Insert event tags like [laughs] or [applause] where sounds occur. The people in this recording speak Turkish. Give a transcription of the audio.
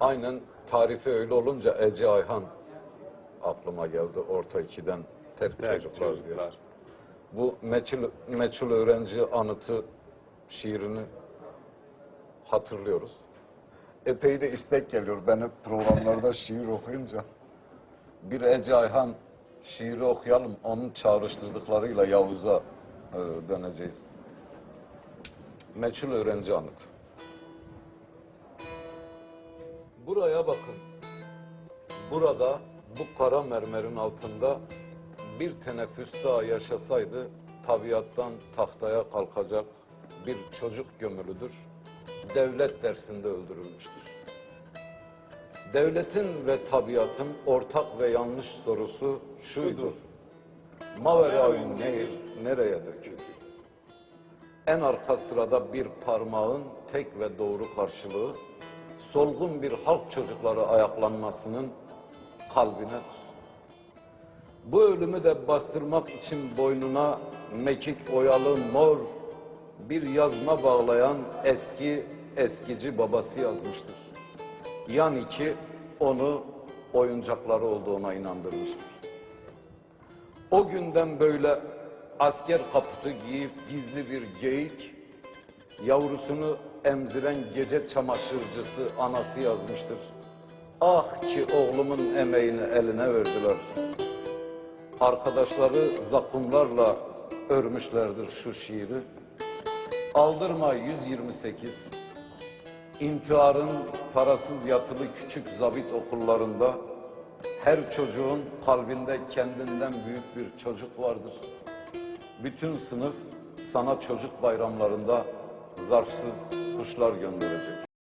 Aynen tarifi öyle olunca Ece Ayhan aklıma geldi orta ikiden terk Evet, çocuklar diye. çocuklar. Bu meçhul, meçhul öğrenci anıtı şiirini hatırlıyoruz. Epey de istek geliyor ben hep programlarda [laughs] şiir okuyunca. Bir Ece Ayhan şiiri okuyalım, onun çağrıştırdıklarıyla Yavuz'a e, döneceğiz. Meçhul öğrenci anıtı. Buraya bakın. Burada bu kara mermerin altında bir teneffüs daha yaşasaydı tabiattan tahtaya kalkacak bir çocuk gömülüdür. Devlet dersinde öldürülmüştür. Devletin ve tabiatın ortak ve yanlış sorusu şuydu. Maveraün nehir nereye dökülür? En arka sırada bir parmağın tek ve doğru karşılığı solgun bir halk çocukları ayaklanmasının kalbinedir. Bu ölümü de bastırmak için boynuna mekik oyalı mor bir yazma bağlayan eski eskici babası yazmıştır. Yani ki onu oyuncakları olduğuna inandırmıştır. O günden böyle asker kaputu giyip gizli bir geyik, yavrusunu emziren gece çamaşırcısı anası yazmıştır. Ah ki oğlumun emeğini eline verdiler. Arkadaşları zakumlarla örmüşlerdir şu şiiri. Aldırma 128, intiharın parasız yatılı küçük zabit okullarında her çocuğun kalbinde kendinden büyük bir çocuk vardır. Bütün sınıf sana çocuk bayramlarında zarfsız kuşlar gönderecek.